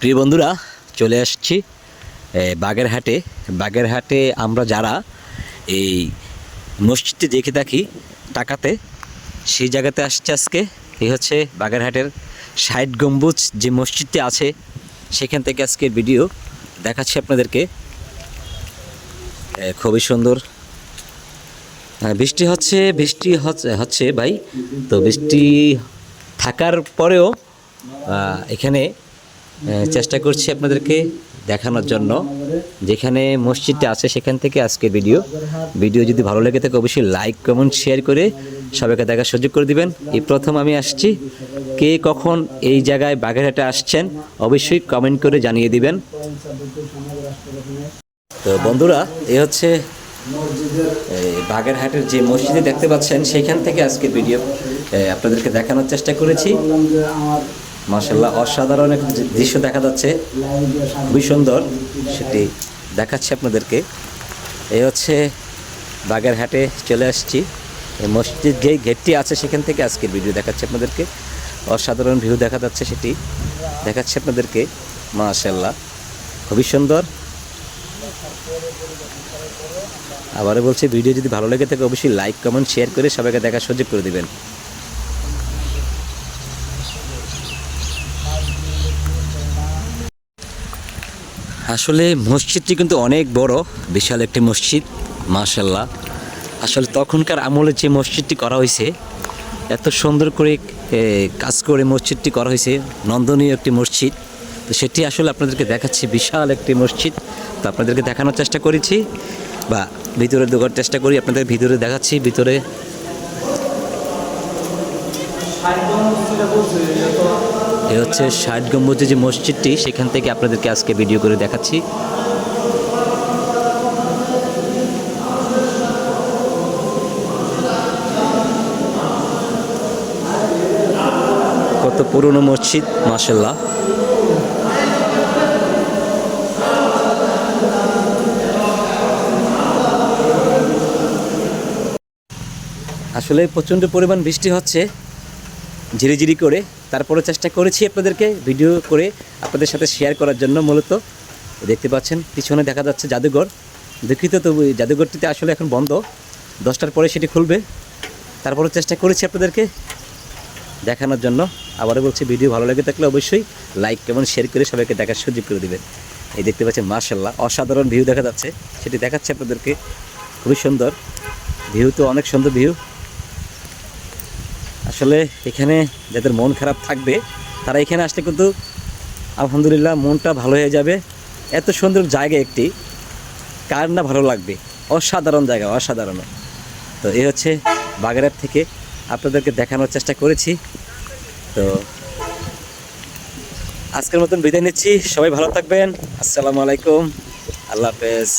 প্রিয় বন্ধুরা, চলে আসছি বাগেরহাটে। বাগেরহাটে আমরা যারা এই মসজিদটি দেখে থাকি টাকাতে সেই জায়গাতে আসছে আজকে। এই হচ্ছে বাগেরহাটের ষাট গম্বুজ যে মসজিদটি আছে, সেখান থেকে আজকের ভিডিও দেখাচ্ছি আপনাদেরকে। খুবই সুন্দর। বৃষ্টি হচ্ছে বৃষ্টি হচ্ছে ভাই। তো বৃষ্টি থাকার পরেও এখানে চেষ্টা করছি আপনাদেরকে দেখানোর জন্য। যেখানে মসজিদটা আছে সেখান থেকে আজকে ভিডিও। ভিডিও যদি ভালো লেগে থাকে অবশ্যই লাইক, কমেন্ট, শেয়ার করে সবাইকে দেখার সুযোগ করে দিবেন। এই প্রথম আমি আসছি। কে কখন এই জায়গায় বাগেরহাটে আসছেন অবশ্যই কমেন্ট করে জানিয়ে দিবেন। তো বন্ধুরা, এ হচ্ছে বাগেরহাটের যে মসজিদে দেখতে পাচ্ছেন, সেখান থেকে আজকে ভিডিও আপনাদেরকে দেখানোর চেষ্টা করেছি। মার্শাল্লাহ অসাধারণ একটা দৃশ্য দেখা যাচ্ছে। খুবই সুন্দর সেটি দেখাচ্ছি আপনাদেরকে। এই হচ্ছে বাগেরহাটে চলে আসছি। এই মসজিদ যে গেটটি আছে সেখান থেকে আজকের ভিডিও দেখাচ্ছি আপনাদেরকে। অসাধারণ ভিউ দেখা যাচ্ছে সেটি দেখাচ্ছি আপনাদেরকে। মাশাল্লাহ খুবই সুন্দর। আবারও বলছি, ভিডিও যদি ভালো লেগে থাকে, অবশ্যই লাইক, কমেন্ট, শেয়ার করে সবাইকে দেখার সুযোগ করে দিবেন। আসলে মসজিদটি কিন্তু অনেক বড়, বিশাল একটি মসজিদ মাশাল্লাহ আসলে তখনকার আমলে যে মসজিদটি করা হয়েছে, এত সুন্দর করে কাজ করে মসজিদটি করা হয়েছে, নন্দনীয় একটি মসজিদ। তো সেটি আসলে আপনাদেরকে দেখাচ্ছি, বিশাল একটি মসজিদ। তো আপনাদেরকে দেখানোর চেষ্টা করেছি, বা ভিতরে ঢোকার চেষ্টা করি, আপনাদের ভিতরে দেখাচ্ছি, ভিতরে এ হচ্ছে ষাট গম্বুজের যে মসজিদটি, সেখান থেকে আপনাদেরকে আজকে ভিডিও করে দেখাচ্ছি। কত পুরনো মসজিদ মাসাল্লাহ আসলে প্রচণ্ড পরিমাণ বৃষ্টি হচ্ছে, ঝিরিঝিরি করে। তারপরে চেষ্টা করেছি আপনাদেরকে ভিডিও করে আপনাদের সাথে শেয়ার করার জন্য মূলত। দেখতে পাচ্ছেন, পিছনে দেখা যাচ্ছে জাদুঘর। দুঃখিত এই জাদুঘরটিতে আসলে এখন বন্ধ। দশটার পরে সেটি খুলবে। তারপরে চেষ্টা করেছি আপনাদেরকে দেখানোর জন্য। আবারও বলছি ভিডিও ভালো লেগে থাকলে অবশ্যই লাইক কেমন শেয়ার করে সবাইকে দেখার সুযোগ করে দেবেন। এই দেখতে পাচ্ছেন মার্শাল্লাহ অসাধারণ ভিউ দেখা যাচ্ছে। সেটি দেখাচ্ছে আপনাদেরকে। খুবই সুন্দর। ভিউ তো অনেক সুন্দর ভিউ আসলে এখানে যাদের মন খারাপ থাকবে, তারা এখানে আসলে কিন্তু আলহামদুলিল্লাহ মনটা ভালো হয়ে যাবে। এত সুন্দর জায়গা একটি। কার না ভালো লাগবে? অসাধারণ জায়গা, অসাধারণ। তো এই হচ্ছে বাগেরহাট থেকে আপনাদেরকে দেখানোর চেষ্টা করেছি। তো আজকের মতন বিদায় নিচ্ছি। সবাই ভালো থাকবেন। আসসালামু আলাইকুম। আল্লাহ হাফেজ।